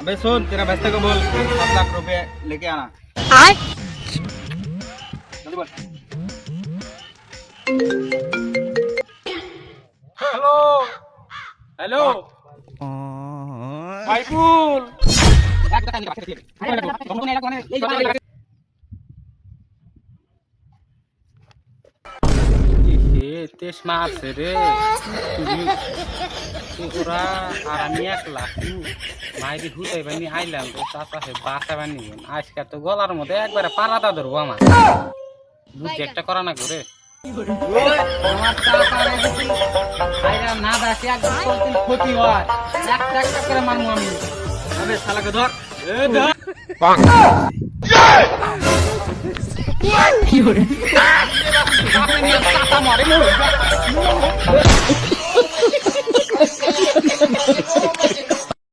अबे सुन तेरा वास्ते को बोल सात लाख रुपए लेके आना आए जल्दी बोल हेलो हेलो भाई बोल एक তেইশ মারছে রে। তুমি ওরা আর আমি একলা। মাইরি হুতাই বানি আইলাম তো চাষে বাসা বানি আজকে তো গলার মধ্যে একবারে পারাদা ধরবো আমার। বুঝতে একটা করা না করে আমার চাষারে যদি আইরা না দাসি একদম ক্ষতি হয়। একটা একটা করে মারবো আমি। আরে শালাকে ধর। এ ধর। কি হরে